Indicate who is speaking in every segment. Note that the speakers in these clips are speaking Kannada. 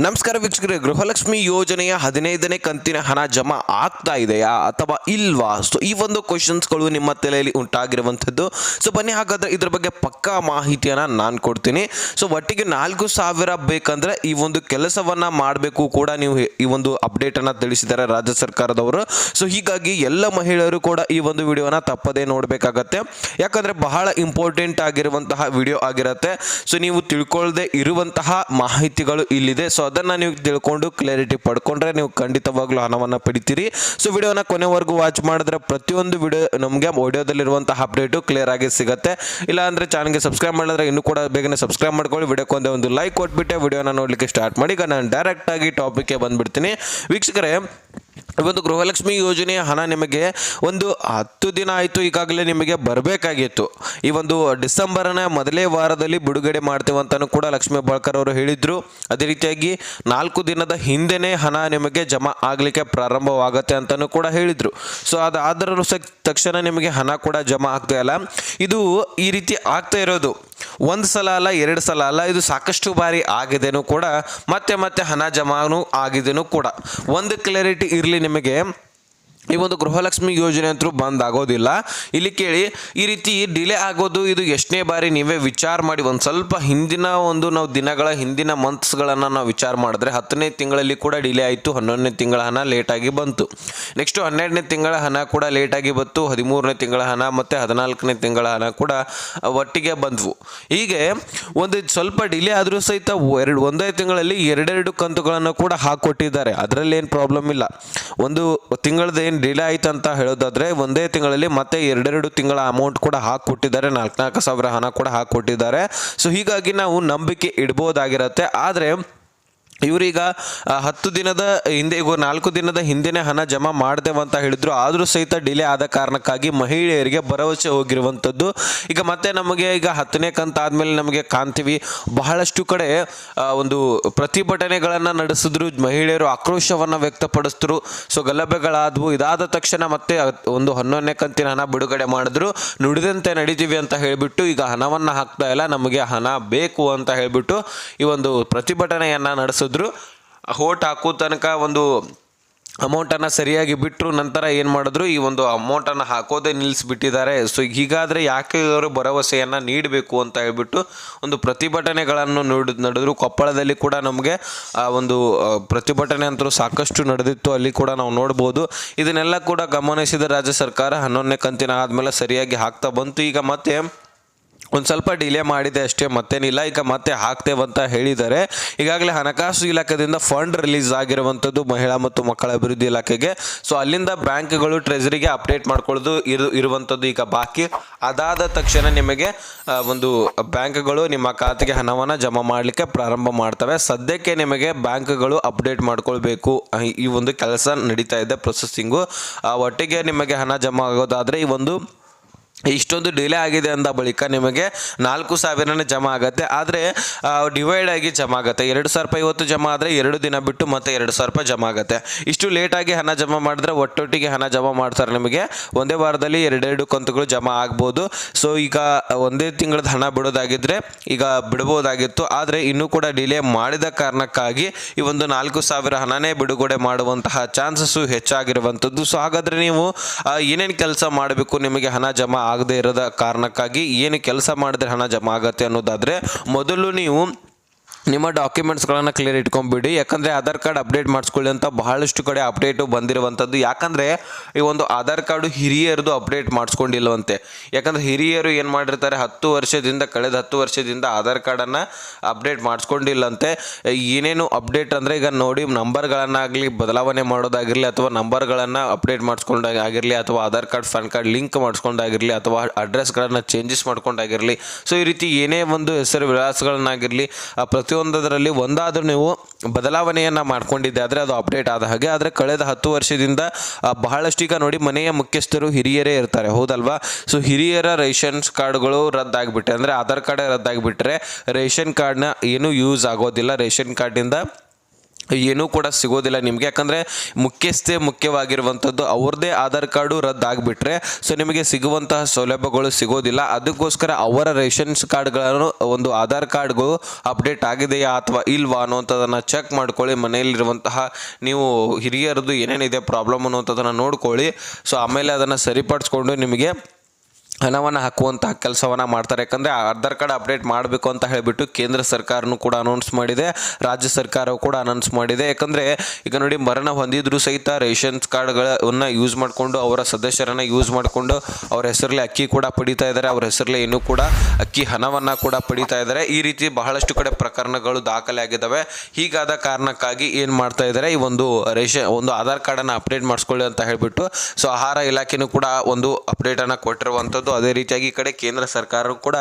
Speaker 1: ನಮಸ್ಕಾರ ವೀಕ್ಷಕರೇ, ಗೃಹಲಕ್ಷ್ಮಿ ಯೋಜನೆಯ ಹದಿನೈದನೇ ಕಂತಿನ ಹಣ ಜಮಾ ಆಗ್ತಾ ಇದೆಯಾ ಅಥವಾ ಇಲ್ವಾ? ಸೊ ಈ ಒಂದು ಕ್ವಶನ್ಸ್ಗಳು ನಿಮ್ಮ ತಲೆಯಲ್ಲಿ ಉಂಟಾಗಿರುವಂಥದ್ದು. ಸೊ ಬನ್ನಿ, ಹಾಗಾದ್ರೆ ಇದ್ರ ಬಗ್ಗೆ ಪಕ್ಕಾ ಮಾಹಿತಿಯನ್ನು ನಾನು ಕೊಡ್ತೀನಿ. ಸೊ ಒಟ್ಟಿಗೆ ನಾಲ್ಕು ಸಾವಿರ ಬೇಕಂದ್ರೆ ಈ ಒಂದು ಕೆಲಸವನ್ನ ಮಾಡಬೇಕು ಕೂಡ ನೀವು ಈ ಒಂದು ಅಪ್ಡೇಟನ್ನು ತಿಳಿಸಿದ್ದಾರೆ ರಾಜ್ಯ ಸರ್ಕಾರದವರು. ಸೊ ಹೀಗಾಗಿ ಎಲ್ಲ ಮಹಿಳೆಯರು ಕೂಡ ಈ ಒಂದು ವಿಡಿಯೋನ ತಪ್ಪದೇ ನೋಡಬೇಕಾಗತ್ತೆ. ಯಾಕಂದ್ರೆ ಬಹಳ ಇಂಪಾರ್ಟೆಂಟ್ ಆಗಿರುವಂತಹ ವಿಡಿಯೋ ಆಗಿರುತ್ತೆ. ಸೊ ನೀವು ತಿಳ್ಕೊಳ್ಳದೆ ಇರುವಂತಹ ಮಾಹಿತಿಗಳು ಇಲ್ಲಿದೆ. ಸೊ ಅದನ್ನು ನೀವು ತಿಳ್ಕೊಂಡು ಕ್ಲಾರಿಟಿ ಪಡ್ಕೊಂಡ್ರೆ ನೀವು ಖಂಡಿತವಾಗ್ಲೂ ಹಣವನ್ನು ಪಡಿತೀರಿ. ಸೊ ವಿಡಿಯೋನ ಕೊನೆವರೆಗೂ ವಾಚ್ ಮಾಡಿದ್ರೆ ಪ್ರತಿಯೊಂದು ವಿಡಿಯೋ ನಮಗೆ ಆಡಿಯೋದಲ್ಲಿರುವಂತಹ ಅಪ್ಡೇಟು ಕ್ಲಿಯರ್ ಆಗಿ ಸಿಗುತ್ತೆ. ಇಲ್ಲ ಅಂದರೆ ಚಾನಲ್ಗೆ ಸಬ್ಸ್ಕ್ರೈಬ್ ಮಾಡಿದ್ರೆ ಇನ್ನೂ ಕೂಡ ಬೇಗನೆ ಸಬ್ಸ್ಕ್ರೈಬ್ ಮಾಡ್ಕೊಳ್ಳಿ. ವಿಡಿಯೋಕ್ಕೆ ಒಂದೇ ಒಂದು ಲೈಕ್ ಕೊಟ್ಬಿಟ್ಟೆ ವಿಡಿಯೋನ ನೋಡಲಿಕ್ಕೆ ಸ್ಟಾರ್ಟ್ ಮಾಡಿ. ಈಗ ನಾನು ಡೈರೆಕ್ಟಾಗಿ ಟಾಪಿಕ್ಗೆ ಬಂದ್ಬಿಡ್ತೀನಿ. ವೀಕ್ಷಕರೇ ಒಂದು ಗೃಹಲಕ್ಷ್ಮಿ ಯೋಜನೆಯ ಹಣ ನಿಮಗೆ ಒಂದು ಹತ್ತು ದಿನ ಆಯಿತು ಈಗಾಗಲೇ ನಿಮಗೆ ಬರಬೇಕಾಗಿತ್ತು. ಈ ಒಂದು ಡಿಸೆಂಬರ್ನ ಮೊದಲೇ ವಾರದಲ್ಲಿ ಬಿಡುಗಡೆ ಮಾಡ್ತೇವೆ ಅಂತಲೂ ಕೂಡ ಲಕ್ಷ್ಮೀ ಬಾಳ್ಕರ್ ಅವರು ಹೇಳಿದರು. ಅದೇ ರೀತಿಯಾಗಿ ನಾಲ್ಕು ದಿನದ ಹಿಂದೆಯೇ ಹಣ ನಿಮಗೆ ಜಮಾ ಆಗಲಿಕ್ಕೆ ಪ್ರಾರಂಭವಾಗುತ್ತೆ ಅಂತಲೂ ಕೂಡ ಹೇಳಿದರು. ಸೊ ಅದಾದರೂ ಸಹ ತಕ್ಷಣ ನಿಮಗೆ ಹಣ ಕೂಡ ಜಮಾ ಆಗ್ತಾ ಇಲ್ಲ. ಇದು ಈ ರೀತಿ ಆಗ್ತಾ ಇರೋದು. ಒಂದು ಸಲ ಅಲ್ಲ, ಎರಡು ಸಲ ಅಲ್ಲ, ಇದು ಸಾಕಷ್ಟು ಬಾರಿ ಆಗಿದೆನೂ ಕೂಡ, ಮತ್ತೆ ಮತ್ತೆ ಹಣ ಜಮಾನು ಆಗಿದೆನೂ ಕೂಡ. ಒಂದು ಕ್ಲಾರಿಟಿ ಇರಲಿ ನಿಮಗೆ. ಈ ಒಂದು ಗೃಹಲಕ್ಷ್ಮಿ ಯೋಜನೆ ಅಂತೂ ಬಂದ್ ಆಗೋದಿಲ್ಲ ಇಲ್ಲಿ ಕೇಳಿ, ಈ ರೀತಿ ಡಿಲೇ ಆಗೋದು ಇದು ಎಷ್ಟನೇ ಬಾರಿ ನೀವೇ ವಿಚಾರ ಮಾಡಿ ಒಂದು ಸ್ವಲ್ಪ ಹಿಂದಿನ ಒಂದು ನಾವು ದಿನಗಳ ಹಿಂದಿನ ಮಂತ್ಸ್ಗಳನ್ನು ನಾವು ವಿಚಾರ ಮಾಡಿದ್ರೆ ಹತ್ತನೇ ತಿಂಗಳಲ್ಲಿ ಕೂಡ ಡಿಲೇ ಆಯಿತು, ಹನ್ನೊಂದನೇ ತಿಂಗಳ ಹಣ ಲೇಟಾಗಿ ಬಂತು. ನೆಕ್ಸ್ಟ್ ಹನ್ನೆರಡನೇ ತಿಂಗಳ ಹಣ ಕೂಡ ಲೇಟಾಗಿ ಬಂತು, ಹದಿಮೂರನೇ ತಿಂಗಳ ಹಣ ಮತ್ತು ಹದಿನಾಲ್ಕನೇ ತಿಂಗಳ ಹಣ ಕೂಡ ಒಟ್ಟಿಗೆ ಬಂದವು. ಹೀಗೆ ಒಂದು ಸ್ವಲ್ಪ ಡಿಲೇ ಆದರೂ ಸಹಿತ ಎರಡು, ಒಂದೇ ತಿಂಗಳಲ್ಲಿ ಎರಡೆರಡು ಕಂತುಗಳನ್ನು ಕೂಡ ಹಾಕ್ಕೊಟ್ಟಿದ್ದಾರೆ ಅದರಲ್ಲಿ ಏನು ಪ್ರಾಬ್ಲಮ್ ಇಲ್ಲ. ಒಂದು ತಿಂಗಳದ ಏನು ಡಿಲೇ ಆಯ್ತು ಅಂತ ಹೇಳೋದಾದ್ರೆ ಒಂದೇ ತಿಂಗಳಲ್ಲಿ ಮತ್ತೆ ಎರಡೆರಡು ತಿಂಗಳ ಅಮೌಂಟ್ ಕೂಡ ಹಾಕಿಕೊಟ್ಟಿದ್ದಾರೆ. ನಾಲ್ಕು ನಾಲ್ಕು ಸಾವಿರ ಹಣ ಕೂಡ ಹಾಕೊಟ್ಟಿದ್ದಾರೆ ಸೊ ಹೀಗಾಗಿ ನಾವು ನಂಬಿಕೆ ಇಡ್ಬೋದಾಗಿರತ್ತೆ. ಆದರೆ ಇವರೀಗ ಹತ್ತು ದಿನದ ಹಿಂದೆ ಈಗ ನಾಲ್ಕು ದಿನದ ಹಿಂದೆನೇ ಹಣ ಜಮಾ ಮಾಡ್ದೇವಂತ ಅಂತ ಹೇಳಿದ್ರು. ಆದರೂ ಸಹಿತ ಡಿಲೇ ಆದ ಕಾರಣಕ್ಕಾಗಿ ಮಹಿಳೆಯರಿಗೆ ಭರವಸೆ ಹೋಗಿರುವಂಥದ್ದು. ಈಗ ಮತ್ತೆ ನಮಗೆ ಈಗ ಹತ್ತನೇ ಕಂತ ಆದಮೇಲೆ ನಮಗೆ ಕಾಣ್ತೀವಿ. ಬಹಳಷ್ಟು ಕಡೆ ಒಂದು ಪ್ರತಿಭಟನೆಗಳನ್ನು ನಡೆಸಿದ್ರು. ಮಹಿಳೆಯರು ಆಕ್ರೋಶವನ್ನು ವ್ಯಕ್ತಪಡಿಸಿದ್ರು. ಸೊ, ಗಲಭೆಗಳಾದವು. ಇದಾದ ತಕ್ಷಣ ಮತ್ತೆ ಒಂದು ಹನ್ನೊಂದನೇ ಕಂತಿನ ಹಣ ಬಿಡುಗಡೆ ಮಾಡಿದ್ರು. ನುಡಿದಂತೆ ನಡೀತೀವಿ ಅಂತ ಹೇಳಿಬಿಟ್ಟು, ಈಗ ಹಣವನ್ನು ಹಾಕ್ತಾ ಇಲ್ಲ. ನಮಗೆ ಹಣ ಬೇಕು ಅಂತ ಹೇಳಿಬಿಟ್ಟು ಈ ಒಂದು ಪ್ರತಿಭಟನೆಯನ್ನು ನಡೆಸಿದ್ರು. ಹೋಟ್ ಹಾಕೋ ತನಕ ಒಂದು ಅಮೌಂಟನ್ನು ಸರಿಯಾಗಿ ಬಿಟ್ಟರು ನಂತರ ಏನು ಮಾಡಿದ್ರು, ಈ ಒಂದು ಅಮೌಂಟನ್ನು ಹಾಕೋದೇ ನಿಲ್ಲಿಸಿಬಿಟ್ಟಿದ್ದಾರೆ. ಸೊ ಹೀಗಾದರೆ ಯಾಕೆ ಇವರು ಭರವಸೆಯನ್ನು ನೀಡಬೇಕು ಅಂತ ಹೇಳ್ಬಿಟ್ಟು ಒಂದು ಪ್ರತಿಭಟನೆಗಳನ್ನು ನೋಡ್, ನಡೆದ್ರು. ಕೊಪ್ಪಳದಲ್ಲಿ ಕೂಡ ನಮಗೆ ಆ ಒಂದು ಪ್ರತಿಭಟನೆ ಅಂತೂ ಸಾಕಷ್ಟು ನಡೆದಿತ್ತು. ಅಲ್ಲಿ ಕೂಡ ನಾವು ನೋಡ್ಬೋದು. ಇದನ್ನೆಲ್ಲ ಕೂಡ ಗಮನಿಸಿದ ರಾಜ್ಯ ಸರ್ಕಾರ ಹನ್ನೊಂದನೇ ಕಂತಿನ ಆದಮೇಲೆ ಸರಿಯಾಗಿ ಹಾಕ್ತಾ ಬಂತು. ಈಗ ಮತ್ತೆ ಒಂದು ಸ್ವಲ್ಪ ಡಿಲೇ ಮಾಡಿದೆ ಅಷ್ಟೇ ಮತ್ತೇನಿಲ್ಲ ಈಗ ಮತ್ತೆ ಹಾಕ್ತೇವೆ ಅಂತ ಹೇಳಿದ್ದಾರೆ. ಈಗಾಗಲೇ ಹಣಕಾಸು ಇಲಾಖೆಯಿಂದ ಫಂಡ್ ರಿಲೀಸ್ ಆಗಿರುವಂಥದ್ದು ಮಹಿಳಾ ಮತ್ತು ಮಕ್ಕಳ ಅಭಿವೃದ್ಧಿ ಇಲಾಖೆಗೆ. ಸೊ ಅಲ್ಲಿಂದ ಬ್ಯಾಂಕ್ಗಳು ಟ್ರೆಜರಿಗೆ ಅಪ್ಡೇಟ್ ಮಾಡ್ಕೊಳ್ಳೋದು ಇರು, ಇರುವಂಥದ್ದು ಈಗ ಬಾಕಿ. ಅದಾದ ತಕ್ಷಣ ನಿಮಗೆ ಒಂದು ಬ್ಯಾಂಕ್ಗಳು ನಿಮ್ಮ ಖಾತೆಗೆ ಹಣವನ್ನು ಜಮಾ ಮಾಡಲಿಕ್ಕೆ ಪ್ರಾರಂಭ ಮಾಡ್ತವೆ. ಸದ್ಯಕ್ಕೆ ನಿಮಗೆ ಬ್ಯಾಂಕ್ಗಳು ಅಪ್ಡೇಟ್ ಮಾಡ್ಕೊಳ್ಬೇಕು. ಈ ಒಂದು ಕೆಲಸ ನಡೀತಾ ಇದೆ ಪ್ರೊಸೆಸಿಂಗು ಒಟ್ಟಿಗೆ ನಿಮಗೆ ಹಣ ಜಮಾ ಆಗೋದಾದರೆ ಈ ಒಂದು ಇಷ್ಟೊಂದು ಡಿಲೇ ಆಗಿದೆ ಅಂದ ಬಳಿಕ ನಿಮಗೆ ನಾಲ್ಕು ಸಾವಿರನೇ ಜಮಾ ಆಗುತ್ತೆ. ಆದರೆ ಡಿವೈಡ್ ಆಗಿ ಜಮಾ ಆಗುತ್ತೆ. ಎರಡು ಸಾವಿರ ರೂಪಾಯಿ ಇವತ್ತು ಜಮಾ ಆದರೆ ಎರಡು ದಿನ ಬಿಟ್ಟು ಮತ್ತೆ ಎರಡು ಸಾವಿರ ರೂಪಾಯಿ ಜಮಾ ಆಗುತ್ತೆ. ಇಷ್ಟು ಲೇಟಾಗಿ ಹಣ ಜಮಾ ಮಾಡಿದ್ರೆ ಒಟ್ಟೊಟ್ಟಿಗೆ ಹಣ ಜಮಾ ಮಾಡ್ತಾರೆ ನಿಮಗೆ. ಒಂದೇ ವಾರದಲ್ಲಿ ಎರಡೆರಡು ಕಂತುಗಳು ಜಮಾ ಆಗ್ಬೋದು. ಸೊ ಈಗ ಒಂದೇ ತಿಂಗಳದ ಹಣ ಬಿಡೋದಾಗಿದ್ದರೆ ಈಗ ಬಿಡ್ಬೋದಾಗಿತ್ತು ಆದರೆ, ಇನ್ನೂ ಕೂಡ ಡಿಲೇ ಮಾಡಿದ ಕಾರಣಕ್ಕಾಗಿ ಈ ಒಂದು ನಾಲ್ಕು ಸಾವಿರ ಹಣನೇ ಬಿಡುಗಡೆ ಮಾಡುವಂತಹ ಚಾನ್ಸಸ್ಸು ಹೆಚ್ಚಾಗಿರುವಂಥದ್ದು. ಸೊ ಹಾಗಾದರೆ ನೀವು ಏನೇನು ಕೆಲಸ ಮಾಡಬೇಕು ನಿಮಗೆ ಹಣ ಜಮಾ ಆಗದೇ ಇರೋದ ಕಾರಣಕ್ಕಾಗಿ ಏನು ಕೆಲಸ ಮಾಡಿದ್ರೆ ಹಣ ಜಮಾ ಆಗತ್ತೆ ಅನ್ನೋದಾದರೆ ಮೊದಲು ನೀವು ನಿಮ್ಮ ಡಾಕ್ಯುಮೆಂಟ್ಸ್ಗಳನ್ನು ಕ್ಲಿಯರ್ ಇಟ್ಕೊಂಡ್ಬಿಡಿ. ಯಾಕಂದರೆ ಆಧಾರ್ ಕಾರ್ಡ್ ಅಪ್ಡೇಟ್ ಮಾಡಿಸ್ಕೊಳ್ಳಿ ಅಂತ ಬಹಳಷ್ಟು ಕಡೆ ಅಪ್ಡೇಟು ಬಂದಿರುವಂಥದ್ದು. ಯಾಕಂದರೆ ಈ ಒಂದು ಆಧಾರ್ ಕಾರ್ಡು ಹಿರಿಯರದು ಅಪ್ಡೇಟ್ ಮಾಡಿಸ್ಕೊಂಡಿಲ್ವಂತೆ. ಯಾಕಂದರೆ ಹಿರಿಯರು ಏನು ಮಾಡಿರ್ತಾರೆ, ಹತ್ತು ವರ್ಷದಿಂದ, ಕಳೆದ ಹತ್ತು ವರ್ಷದಿಂದ ಆಧಾರ್ ಕಾರ್ಡನ್ನು ಅಪ್ಡೇಟ್ ಮಾಡಿಸ್ಕೊಂಡಿಲ್ಲಂತೆ. ಏನೇನು ಅಪ್ಡೇಟ್ ಅಂದರೆ ಈಗ ನೋಡಿ ನಂಬರ್ಗಳನ್ನಾಗಲಿ ಬದಲಾವಣೆ ಮಾಡೋದಾಗಿರಲಿ ಅಥವಾ ನಂಬರ್ಗಳನ್ನು ಅಪ್ಡೇಟ್ ಮಾಡಿಸ್ಕೊಂಡಾಗಿರಲಿ ಅಥವಾ Aadhaar card, PAN card link ಮಾಡಿಸ್ಕೊಂಡಾಗಿರಲಿ ಅಥವಾ ಅಡ್ರೆಸ್ಗಳನ್ನು ಚೇಂಜಸ್ ಮಾಡ್ಕೊಂಡಾಗಿರಲಿ. ಸೊ ಈ ರೀತಿ ಏನೇ ಒಂದು ಹೆಸರು ವಿಳಾಸಗಳನ್ನಾಗಿರಲಿ, ಆ ಪ್ರತಿಯೊಂದರಲ್ಲಿ ಒಂದಾದರೂ ನೀವು ಬದಲಾವಣೆಯನ್ನು ಮಾಡ್ಕೊಂಡಿದ್ದೆ ಆದರೆ ಅದು ಅಪ್ಡೇಟ್ ಆದ ಹಾಗೆ, ಆದರೆ ಕಳೆದ ಹತ್ತು ವರ್ಷದಿಂದ ಬಹಳಷ್ಟು ಈಗ ನೋಡಿ ಮನೆಯ ಮುಖ್ಯಸ್ಥರು ಹಿರಿಯರೇ ಇರ್ತಾರೆ, ಹೌದಲ್ವಾ? ಸೊ ಹಿರಿಯರ ರೇಷನ್ಸ್ ಕಾರ್ಡ್ಗಳು ರದ್ದಾಗಿಬಿಟ್ಟೆ, ಅಂದರೆ ಆಧಾರ್ ಕಾರ್ಡ್ ರದ್ದಾಗಿಬಿಟ್ರೆ ರೇಷನ್ ಕಾರ್ಡ್ನ ಏನೂ ಯೂಸ್ ಆಗೋದಿಲ್ಲ, ರೇಷನ್ ಕಾರ್ಡಿಂದ ಏನೂ ಕೂಡ ಸಿಗೋದಿಲ್ಲ ನಿಮಗೆ. ಯಾಕಂದರೆ ಮುಖ್ಯಸ್ಥೆ ಮುಖ್ಯವಾಗಿರುವಂಥದ್ದು ಅವ್ರದ್ದೇ ಆಧಾರ್ ಕಾರ್ಡು ರದ್ದಾಗಿಬಿಟ್ರೆ ಸೊ ನಿಮಗೆ ಸಿಗುವಂತಹ ಸೌಲಭ್ಯಗಳು ಸಿಗೋದಿಲ್ಲ. ಅದಕ್ಕೋಸ್ಕರ ಅವರ ರೇಷನ್ಸ್ ಕಾರ್ಡ್ಗಳನ್ನು, ಒಂದು ಆಧಾರ್ ಕಾರ್ಡ್ಗಳು ಅಪ್ಡೇಟ್ ಆಗಿದೆಯಾ ಅಥವಾ ಇಲ್ವಾ ಅನ್ನುವಂಥದ್ದನ್ನು ಚೆಕ್ ಮಾಡ್ಕೊಳ್ಳಿ. ಮನೆಯಲ್ಲಿರುವಂತಹ ನೀವು ಹಿರಿಯರದು ಏನೇನಿದೆ ಪ್ರಾಬ್ಲಮ್ ಅನ್ನುವಂಥದ್ದನ್ನು ನೋಡ್ಕೊಳ್ಳಿ. ಸೊ ಆಮೇಲೆ ಅದನ್ನು ಸರಿಪಡಿಸ್ಕೊಂಡು ನಿಮಗೆ ಹಣವನ್ನು ಹಾಕುವಂತಹ ಕೆಲಸವನ್ನು ಮಾಡ್ತಾರೆ. ಯಾಕಂದರೆ ಆಧಾರ್ ಕಾರ್ಡ್ ಅಪ್ಡೇಟ್ ಮಾಡಬೇಕು ಅಂತ ಹೇಳಿಬಿಟ್ಟು ಕೇಂದ್ರ ಸರ್ಕಾರನೂ ಕೂಡ ಅನೌನ್ಸ್ ಮಾಡಿದೆ, ರಾಜ್ಯ ಸರ್ಕಾರವು ಕೂಡ ಅನೌನ್ಸ್ ಮಾಡಿದೆ. ಯಾಕಂದರೆ ಈಗ ನೋಡಿ ಮರಣ ಹೊಂದಿದ್ರೂ ಸಹಿತ ರೇಷನ್ ಕಾರ್ಡ್ಗಳನ್ನ ಯೂಸ್ ಮಾಡಿಕೊಂಡು ಅವರ ಸದಸ್ಯರನ್ನು ಯೂಸ್ ಮಾಡಿಕೊಂಡು ಅವ್ರ ಹೆಸರಲ್ಲಿ ಅಕ್ಕಿ ಕೂಡ ಪಡೀತಾ ಇದ್ದಾರೆ, ಅವ್ರ ಹೆಸರಲ್ಲಿ ಇನ್ನೂ ಕೂಡ ಅಕ್ಕಿ ಹಣವನ್ನು ಕೂಡ ಪಡೀತಾ ಇದ್ದಾರೆ. ಈ ರೀತಿ ಬಹಳಷ್ಟು ಕಡೆ ಪ್ರಕರಣಗಳು ದಾಖಲೆ ಆಗಿದ್ದಾವೆ ಹೀಗಾದ ಕಾರಣಕ್ಕಾಗಿ ಏನು ಮಾಡ್ತಾ ಇದ್ದಾರೆ, ಈ ಒಂದು ರೇಷನ್, ಒಂದು ಆಧಾರ್ ಕಾರ್ಡನ್ನು ಅಪ್ಡೇಟ್ ಮಾಡಿಸ್ಕೊಳ್ಳಿ ಅಂತ ಹೇಳಿಬಿಟ್ಟು, ಸೊ ಆಹಾರ ಇಲಾಖೆನೂ ಕೂಡ ಒಂದು ಅಪ್ಡೇಟನ್ನು ಕೊಟ್ಟಿರುವಂಥದ್ದು. ಅದೇ ರೀತಿಯಾಗಿ ಈ ಕಡೆ ಕೇಂದ್ರ ಸರ್ಕಾರ ಕೂಡ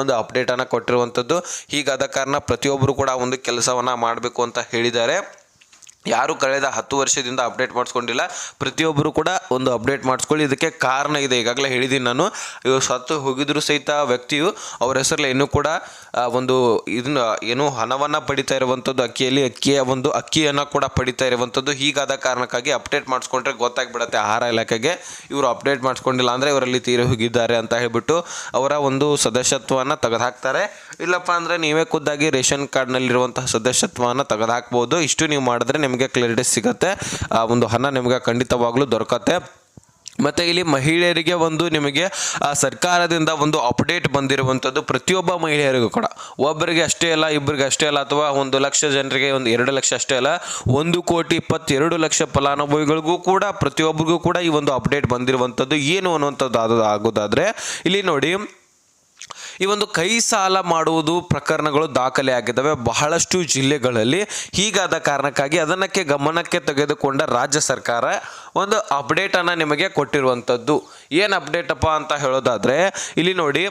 Speaker 1: ಒಂದು ಅಪ್ಡೇಟನ್ನು ಕೊಟ್ಟಿರುವಂಥದ್ದು ಹೀಗಾದ ಕಾರಣ ಪ್ರತಿಯೊಬ್ಬರು ಕೂಡ ಒಂದು ಕೆಲಸವನ್ನು ಮಾಡಬೇಕು ಅಂತ ಹೇಳಿದ್ದಾರೆ. ಯಾರು ಕಳೆದ ಹತ್ತು ವರ್ಷದಿಂದ ಅಪ್ಡೇಟ್ ಮಾಡಿಸ್ಕೊಂಡಿಲ್ಲ. ಪ್ರತಿಯೊಬ್ಬರು ಕೂಡ ಒಂದು ಅಪ್ಡೇಟ್ ಮಾಡಿಸ್ಕೊಳ್ಳಿ. ಇದಕ್ಕೆ ಕಾರಣ ಇದೆ. ಈಗಾಗಲೇ ಹೇಳಿದ್ದೀನಿ ನಾನು. ಇವರು ಸತ್ತು ಹೋಗಿದ್ರು ಸಹಿತ ವ್ಯಕ್ತಿಯು, ಅವ್ರ ಹೆಸರಲ್ಲಿ ಇನ್ನೂ ಕೂಡ ಒಂದು ಇದನ್ನ ಏನು ಹಣವನ್ನು ಪಡಿತಾ ಇರುವಂಥದ್ದು ಅಕ್ಕಿಯಲ್ಲಿ, ಅಕ್ಕಿಯ ಒಂದು ಅಕ್ಕಿಯನ್ನು ಕೂಡ ಪಡಿತಾ ಇರುವಂಥದ್ದು ಹೀಗಾದ ಕಾರಣಕ್ಕಾಗಿ ಅಪ್ಡೇಟ್ ಮಾಡಿಸ್ಕೊಂಡ್ರೆ ಗೊತ್ತಾಗ್ಬಿಡುತ್ತೆ ಆಹಾರ ಇಲಾಖೆಗೆ. ಇವರು ಅಪ್ಡೇಟ್ ಮಾಡಿಸ್ಕೊಂಡಿಲ್ಲ ಅಂದರೆ ಇವರಲ್ಲಿ ತೀರಿ ಹೋಗಿದ್ದಾರೆ ಅಂತ ಹೇಳಿಬಿಟ್ಟು ಅವರ ಒಂದು ಸದಸ್ಯತ್ವವನ್ನು ತೆಗೆದುಹಾಕ್ತಾರೆ. ಇಲ್ಲಪ್ಪ ಅಂದರೆ ನೀವೇ ಖುದ್ದಾಗಿ ರೇಷನ್ ಕಾರ್ಡ್ನಲ್ಲಿರುವಂತಹ ಸದಸ್ಯತ್ವವನ್ನು ತೆಗೆದುಹಾಕ್ಬೋದು. ಇಷ್ಟು ನೀವು ಮಾಡಿದ್ರೆ ನಿಮಗೆ ಕ್ಲಾರಿಟಿ ಸಿಗುತ್ತೆ. ಆ ಒಂದು ಹಣ ನಿಮಗೆ ಖಂಡಿತವಾಗ್ಲೂ ದೊರಕತ್ತೆ. ಮತ್ತು ಇಲ್ಲಿ ಮಹಿಳೆಯರಿಗೆ ಒಂದು ನಿಮಗೆ ಸರ್ಕಾರದಿಂದ ಒಂದು ಅಪ್ಡೇಟ್ ಬಂದಿರುವಂಥದ್ದು ಪ್ರತಿಯೊಬ್ಬ ಮಹಿಳೆಯರಿಗೂ ಕೂಡ. ಒಬ್ಬರಿಗೆ ಅಷ್ಟೇ ಅಲ್ಲ, ಇಬ್ಬರಿಗೆ ಅಷ್ಟೇ ಅಲ್ಲ, ಅಥವಾ ಒಂದು ಲಕ್ಷ ಜನರಿಗೆ ಒಂದು ಎರಡು ಲಕ್ಷ ಅಷ್ಟೇ ಅಲ್ಲ, ಒಂದು ಕೋಟಿ ಇಪ್ಪತ್ತೆರಡು ಲಕ್ಷ ಫಲಾನುಭವಿಗಳಿಗೂ ಕೂಡ, ಪ್ರತಿಯೊಬ್ಬರಿಗೂ ಕೂಡ ಈ ಒಂದು ಅಪ್ಡೇಟ್ ಬಂದಿರುವಂಥದ್ದು. ಏನು ಅನ್ನುವಂಥದ್ದು ಆಗೋದಾದರೆ, ಇಲ್ಲಿ ನೋಡಿ ಈ ಒಂದು ಕೈ ಸಾಲ ಮಾಡುವುದು ಪ್ರಕರಣಗಳು ದಾಖಲೆ ಆಗಿದ್ದಾವೆ. ಬಹಳಷ್ಟು ಜಿಲ್ಲೆಗಳಲ್ಲಿ ಹೀಗಾದ ಕಾರಣಕ್ಕಾಗಿ ಅದನ್ನಕ್ಕೆ ಗಮನಕ್ಕೆ ತೆಗೆದುಕೊಂಡ ರಾಜ್ಯ ಸರ್ಕಾರ ಒಂದು ಅಪ್ಡೇಟನ್ನು ನಿಮಗೆ ಕೊಟ್ಟಿರುವಂಥದ್ದು. ಏನು ಅಪ್ಡೇಟಪ್ಪ ಅಂತ ಹೇಳೋದಾದರೆ, ಇಲ್ಲಿ ನೋಡಿ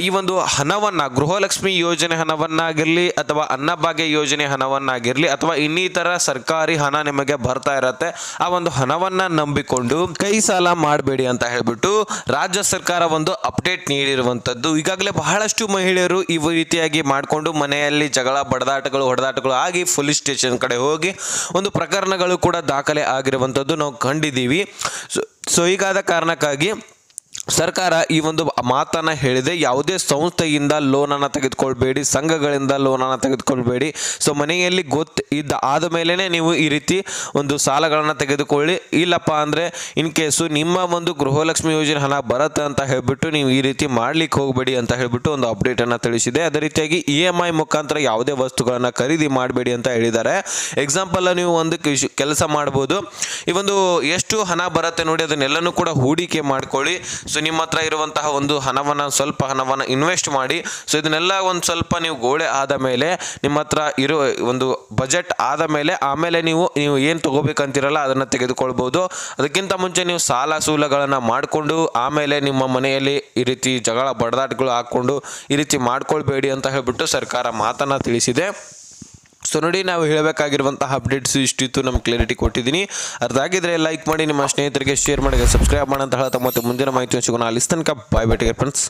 Speaker 1: ಈ ಒಂದು ಹಣವನ್ನು, ಗೃಹಲಕ್ಷ್ಮಿ ಯೋಜನೆ ಹಣವನ್ನಾಗಿರಲಿ ಅಥವಾ ಅನ್ನಭಾಗ್ಯ ಯೋಜನೆ ಹಣವನ್ನಾಗಿರಲಿ ಅಥವಾ ಇನ್ನಿತರ ಸರ್ಕಾರಿ ಹಣ ನಿಮಗೆ ಬರ್ತಾ ಇರತ್ತೆ, ಆ ಒಂದು ಹಣವನ್ನು ನಂಬಿಕೊಂಡು ಕೈ ಸಾಲ ಮಾಡಬೇಡಿ ಅಂತ ಹೇಳ್ಬಿಟ್ಟು ರಾಜ್ಯ ಸರ್ಕಾರ ಒಂದು ಅಪ್ಡೇಟ್ ನೀಡಿರುವಂಥದ್ದು. ಈಗಾಗಲೇ ಬಹಳಷ್ಟು ಮಹಿಳೆಯರು ಈ ರೀತಿಯಾಗಿ ಮಾಡಿಕೊಂಡು ಮನೆಯಲ್ಲಿ ಜಗಳ, ಬಡದಾಟಗಳು, ಹೊಡೆದಾಟಗಳು ಆಗಿ ಪೊಲೀಸ್ ಸ್ಟೇಷನ್ ಕಡೆ ಹೋಗಿ ಒಂದು ಪ್ರಕರಣಗಳು ಕೂಡ ದಾಖಲೆ ಆಗಿರುವಂಥದ್ದು ನಾವು ಕಂಡಿದ್ದೀವಿ. ಸೊ ಸೊ, ಹೀಗಾದ ಕಾರಣಕ್ಕಾಗಿ ಸರ್ಕಾರ ಈ ಒಂದು ಮಾತನ್ನ ಹೇಳಿದೆ. ಯಾವುದೇ ಸಂಸ್ಥೆಯಿಂದ ಲೋನನ್ನು ತೆಗೆದುಕೊಳ್ಬೇಡಿ, ಸಂಘಗಳಿಂದ ಲೋನನ್ನು ತೆಗೆದುಕೊಳ್ಬೇಡಿ. ಸೊ ಮನೆಯಲ್ಲಿ ಗೊತ್ತು ಇದ್ದ ಆದ ನೀವು ಈ ರೀತಿ ಒಂದು ಸಾಲಗಳನ್ನು ತೆಗೆದುಕೊಳ್ಳಿ. ಇಲ್ಲಪ್ಪ ಅಂದರೆ ಇನ್ ಕೇಸು ನಿಮ್ಮ ಒಂದು ಗೃಹಲಕ್ಷ್ಮಿ ಯೋಜನೆ ಹಣ ಬರುತ್ತೆ ಅಂತ ಹೇಳ್ಬಿಟ್ಟು ನೀವು ಈ ರೀತಿ ಮಾಡ್ಲಿಕ್ಕೆ ಹೋಗಬೇಡಿ ಅಂತ ಹೇಳ್ಬಿಟ್ಟು ಒಂದು ಅಪ್ಡೇಟನ್ನು ತಿಳಿಸಿದೆ. ಅದೇ ರೀತಿಯಾಗಿ ಇ ಎಂ ಐ ಮುಖಾಂತರ ಯಾವುದೇ ವಸ್ತುಗಳನ್ನು ಖರೀದಿ ಮಾಡಬೇಡಿ ಅಂತ ಹೇಳಿದ್ದಾರೆ. ಎಕ್ಸಾಂಪಲ್ ನೀವು ಒಂದು ಕೆಲಸ ಮಾಡ್ಬೋದು. ಈ ಒಂದು ಎಷ್ಟು ಹಣ ಬರುತ್ತೆ ನೋಡಿ ಅದನ್ನೆಲ್ಲನೂ ಕೂಡ ಹೂಡಿಕೆ ಮಾಡ್ಕೊಳ್ಳಿ. ಸೊ ನಿಮ್ಮ ಹತ್ರ ಇರುವಂತಹ ಒಂದು ಹಣವನ್ನು, ಸ್ವಲ್ಪ ಹಣವನ್ನು ಇನ್ವೆಸ್ಟ್ ಮಾಡಿ, ಸೊ ಇದನ್ನೆಲ್ಲ ಒಂದು ಸ್ವಲ್ಪ ನೀವು ಗೋಳೆ ಆದ ಮೇಲೆ, ನಿಮ್ಮ ಹತ್ರ ಇರೋ ಒಂದು ಬಜೆಟ್ ಆದ ಮೇಲೆ, ಆಮೇಲೆ ನೀವು ನೀವು ಏನು ತೊಗೋಬೇಕಂತಿರಲ್ಲ ಅದನ್ನು ತೆಗೆದುಕೊಳ್ಬೋದು. ಅದಕ್ಕಿಂತ ಮುಂಚೆ ನೀವು ಸಾಲ ಸೂಲಗಳನ್ನು ಮಾಡಿಕೊಂಡು, ಆಮೇಲೆ ನಿಮ್ಮ ಮನೆಯಲ್ಲಿ ಈ ರೀತಿ ಜಗಳ, ಬಡದಾಟಗಳು ಹಾಕ್ಕೊಂಡು ಈ ರೀತಿ ಮಾಡ್ಕೊಳ್ಬೇಡಿ ಅಂತ ಹೇಳಿಬಿಟ್ಟು ಸರ್ಕಾರ ಮಾತನ್ನು ತಿಳಿಸಿದೆ. ಸೊ ನೋಡಿ, ನಾವು ಹೇಳಬೇಕಾಗಿರುವಂತಹ ಅಪ್ಡೇಟ್ಸ್ ಇಷ್ಟಿತ್ತು ನಮ್ಮ ಕ್ಲಾರಿಟಿ ಕೊಟ್ಟಿದ್ದೀನಿ. ಆಗಿದ್ರೆ ಲೈಕ್ ಮಾಡಿ, ನಿಮ್ಮ ಸ್ನೇಹಿತರಿಗೆ ಶೇರ್ ಮಾಡಿ, ಸಬ್ಸ್ಕ್ರೈಬ್ ಮಾಡಿ ಅಂತ ಹೇಳ್ತಾ ಮತ್ತೆ ಮುಂದಿನ ಮಾಹಿತಿ ಸಿಗೋಣ. ಅಲ್ಲಿ ತನಕ ಬಾಯ್ ಬೇಟಿಗೆ ಫ್ರೆಂಡ್ಸ್